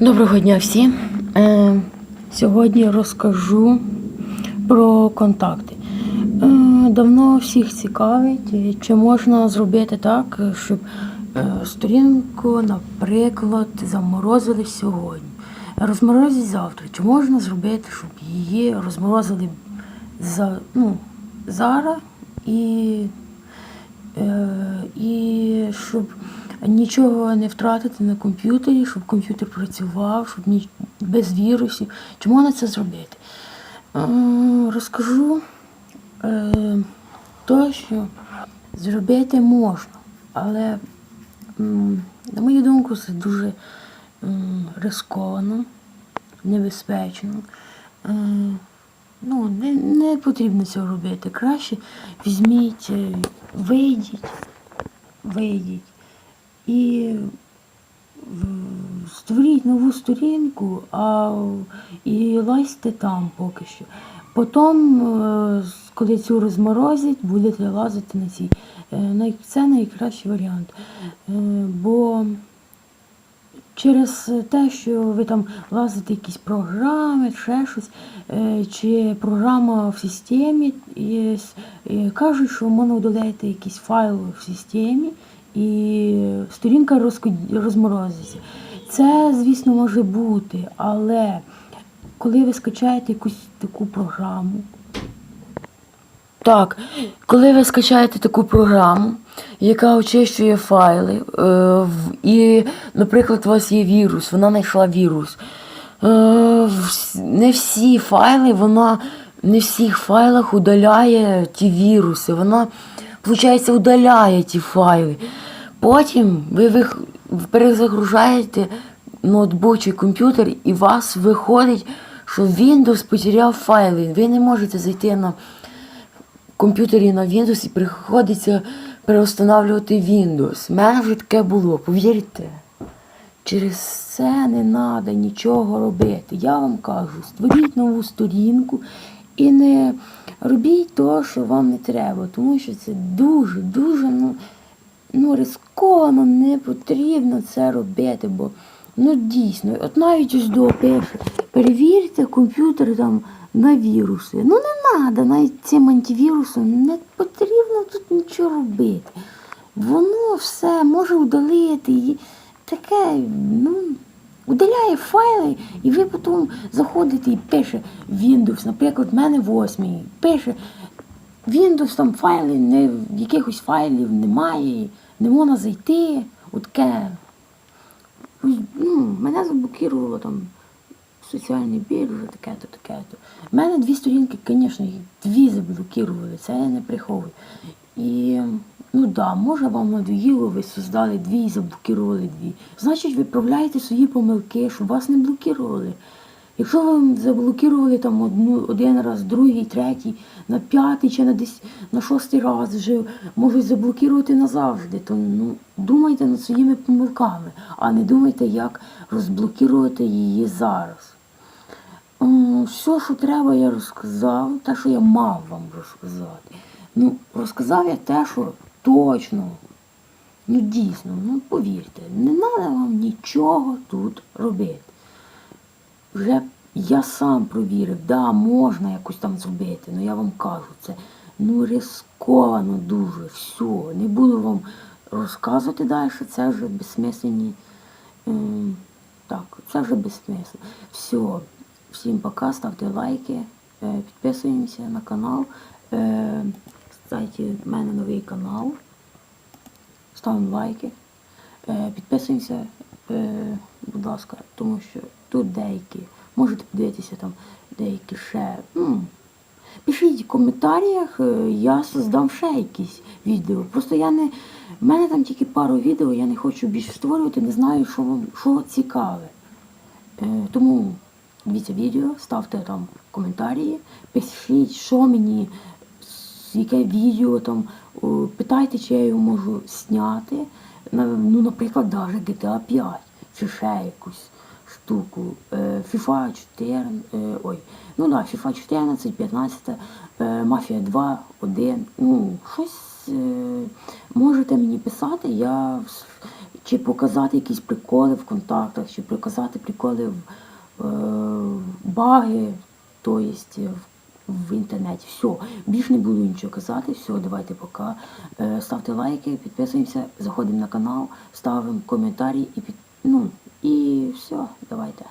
Доброго дня всім. Е, сьогодні розкажу про контакти. Е, давно всіх цікавить, чи можна зробити так, щоб е, сторінку, наприклад, заморозили сьогодні. Розморозить завтра. Чи можна зробити, щоб її розморозили за, ну, зараз і і щоб нічого не втратити на комп'ютері, щоб комп'ютер працював, щоб ні, без вірусів. Чи можна це зробити? Е, Розкажу е, то, що зробити можна, але, на мою думку, це дуже рисковано, небезпечно. Е, Ну, не, не потрібно цього робити. Краще візьміть, е, вийдіть, вийдіть і створіть нову сторінку, а і лазьте там поки що. Потім, е, коли цю розморозять, будете лазити на цій. Е, Це найкращий варіант. Е, Бо через те, що ви там лазите якісь програми, ще щось, чи програма в системі, кажуть, що можна удаляти якісь файли в системі, і сторінка розко- розморозиться. Це, звісно, може бути, але коли ви скачаєте якусь таку програму, так, коли ви скачаєте таку програму, яка очищує файли, е, і, наприклад, у вас є вірус, вона знайшла вірус. Е, не всі файли, вона не всіх файлах удаляє ті віруси. Вона, виходить, удаляє ті файли. Потім ви перезагружаєте ноутбук чи комп'ютер, і у вас виходить, що Windows потеряв файли. Ви не можете зайти на комп'ютері на Windows і приходиться переустанавлювати Windows. У мене вже таке було, повірте. Через це не треба нічого робити. Я вам кажу, створіть нову сторінку і не робіть того, що вам не треба, тому що це дуже, дуже ну, ну, рисковано, не потрібно це робити, бо ну дійсно, от навіть ось до перше, перевірте комп'ютер там на віруси. Ну не треба, навіть цим антивірусом не потрібно тут нічого робити. Воно все може удалити. І таке, ну, удаляє файли, і ви потім заходите і пише Windows, наприклад, в мене восьмий, пише Windows там файли, не, якихось файлів немає, не можна зайти. Отке. Ну, мене заблокувало там соціальні біржі, таке-то, таке-то. У мене дві сторінки, звісно, дві заблокували, це я не приховую. І ну да, може вам надоїло, ви создали дві і заблокували дві. Значить, виправляйте свої помилки, щоб вас не блокували. Якщо вам заблокували там одну, один раз, другий, третій, на п'ятий чи на десь на шостий раз вже можуть заблокувати назавжди, то ну, думайте над своїми помилками, а не думайте, як розблокувати її зараз. Все, що треба, я розказав, те, що я мав вам розказати. Ну, розказав я те, що точно. Ну дійсно, ну повірте, не треба вам нічого тут робити. Вже я сам провірив, да, можна якось там зробити, але я вам кажу, це ну рисковано дуже, все. Не буду вам розказувати далі, це вже безсмислені. ем, так, це вже безсмислено. Все. Всім пока, ставте лайки, е, підписуємося на канал. Е, в мене новий канал. Ставимо лайки. Е, Підписуємося, е, будь ласка, тому що тут деякі, можете подивитися там деякі ще. м, Пишіть в коментарях, е, я создам ще якісь відео. Просто я не. В мене там тільки пару відео, я не хочу більше створювати, не знаю, що вам що цікаве. Тому дивіться відео, ставте там коментарі, пишіть, що мені, яке відео там, питайте, чи я його можу зняти. Ну, наприклад, навіть GTA 5 чи ще якусь штуку. Е, FIFA 4, е, ой, ну да, FIFA 14, 15, е, Мафія 2, 1. Ну, щось можете мені писати, я чи показати якісь приколи в контактах, чи показати приколи в баги, то есть в, в інтернеті. Все, більш не буду нічого казати. Все, давайте пока. Е, ставте лайки, підписуємося, заходимо на канал, ставимо коментарі і під, ну, і все, давайте.